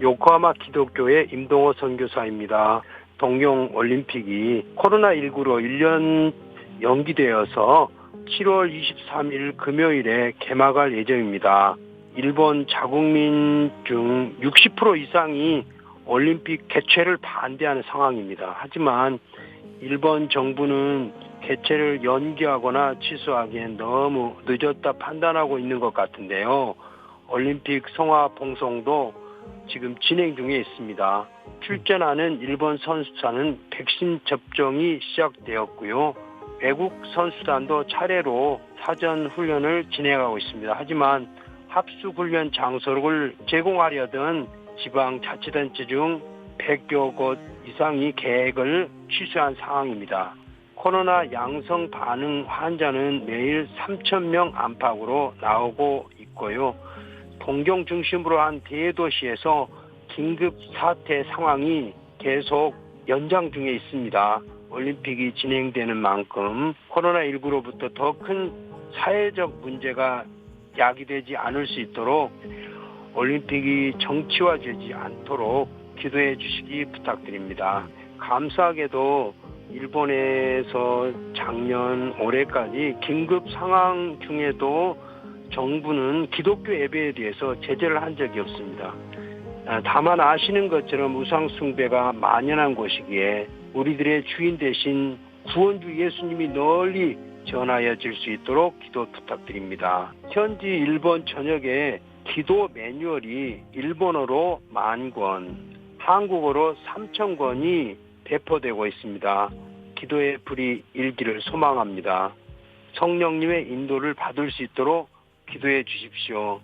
요코하마 기독교회 임동호 선교사입니다. 동경 올림픽이 코로나19로 1년 연기되어서 7월 23일 금요일에 개막할 예정입니다. 일본 자국민 중 60% 이상이 올림픽 개최를 반대하는 상황입니다. 하지만 일본 정부는 개최를 연기하거나 취소하기엔 너무 늦었다 판단하고 있는 것 같은데요. 올림픽 성화 봉송도 지금 진행 중에 있습니다. 출전하는 일본 선수단은 백신 접종이 시작되었고요. 외국 선수단도 차례로 사전 훈련을 진행하고 있습니다. 하지만 합수 훈련 장소를 제공하려던 지방 자치단체 중 100여 곳 이상이 계획을 취소한 상황입니다. 코로나 양성 반응 환자는 매일 3천 명 안팎으로 나오고 있고요. 동경 중심으로 한 대도시에서 긴급 사태 상황이 계속 연장 중에 있습니다. 올림픽이 진행되는 만큼 코로나19로부터 더 큰 사회적 문제가 야기되지 않을 수 있도록 올림픽이 정치화되지 않도록 기도해 주시기 부탁드립니다. 감사하게도 일본에서 작년 올해까지 긴급 상황 중에도 정부는 기독교 예배에 대해서 제재를 한 적이 없습니다. 아, 다만 아시는 것처럼 우상숭배가 만연한 곳이기에 우리들의 주인 대신 구원주 예수님이 널리 전하여질 수 있도록 기도 부탁드립니다. 현지 일본 전역에 기도 매뉴얼이 일본어로 만 권, 한국어로 3천 권이 배포되고 있습니다. 기도의 불이 일기를 소망합니다. 성령님의 인도를 받을 수 있도록 기도해 주십시오.